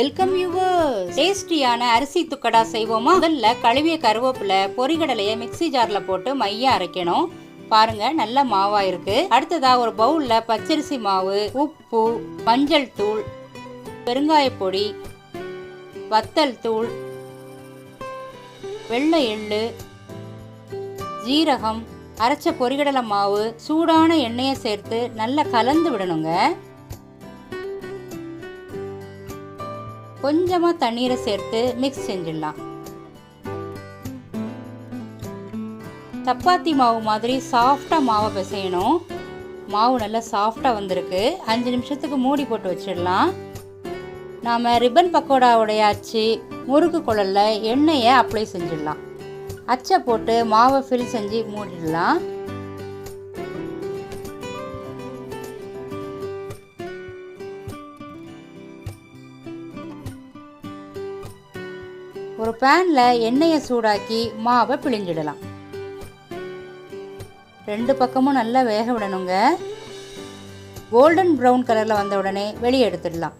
Welcome viewers டேஸ்டியான அரிசி துக்கடா செய்வோமா? முதல்ல கழுவிய கருவேப்பிலை பொரிகடலையை மிக்ஸி ஜார்ல போட்டு மையா அரைக்கணும். பாருங்க நல்ல மாவா இருக்கு. அடுத்ததா ஒரு பவுல்ல பச்சரிசி மாவு உப்பு மஞ்சள் தூள் பெருங்காய பொடி வத்தல் தூள் வெள்ளை எள்ளு ஜீரகம் அரைச்ச பொரிகடலை மாவு சூடான எண்ணெயை சேர்த்து நல்லா கலந்து விடணுங்க. கொஞ்சமாக தண்ணீரை சேர்த்து மிக்ஸ் செஞ்சிடலாம். சப்பாத்தி மாவு மாதிரி சாஃப்டாக மாவை பிசையணும். மாவு நல்லா சாஃப்டாக வந்திருக்கு. அஞ்சு நிமிஷத்துக்கு மூடி போட்டு வச்சிடலாம். நாம் ரிப்பன் பக்கோடாவுடைய அச்சு முறுக்கு குழலில் எண்ணெயை அப்ளை செஞ்சிடலாம். அச்சை போட்டு மாவை ஃபில் செஞ்சு மூடிடலாம். ஒரு பேனில் எண்ணெயை சூடாக்கி மாவை பிழிஞ்சிடலாம். ரெண்டு பக்கமும் நல்லா வேக விடணுங்க. கோல்டன் ப்ரௌன் கலரில் வந்த உடனே வெளியே எடுத்துடலாம்.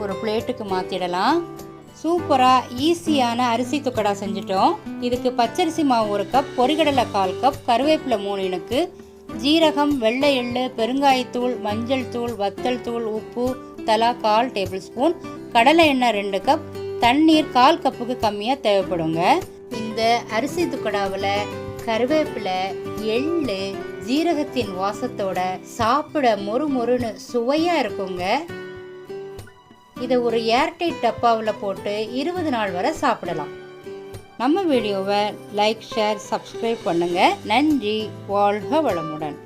ஒரு பிளேட்டுக்கு மாற்றிடலாம் சூப்பராக ஈஸியான அரிசி துக்கடா செஞ்சிட்டோம். இதுக்கு பச்சரிசி மாவு ஒரு கப் பொரிகடலை கால் கப் கருவேப்பிலை மூணு இனுக்கு ஜீரகம் வெள்ளை எள்ளு பெருங்காயத்தூள் மஞ்சள் தூள் வத்தல் தூள் உப்பு தலா கால் டேபிள் ஸ்பூன் கடலை எண்ணெய் ரெண்டு கப் தண்ணீர் கால் கப்புக்கு கம்மியாக தேவைப்படுங்க. இந்த அரிசி துக்கடாவில் கருவேப்பிலை எள்ளு ஜீரகத்தின் வாசத்தோட சாப்பிட மொறு மொறுன்னு சுவையாக இருக்குங்க. இதை ஒரு ஏர்டைட் டப்பாவில் போட்டு இருபது நாள் வரை சாப்பிடலாம். நம்ம வீடியோவை லைக் ஷேர் சப்ஸ்கிரைப் பண்ணுங்கள் நன்றி. வாழ்க வளமுடன்.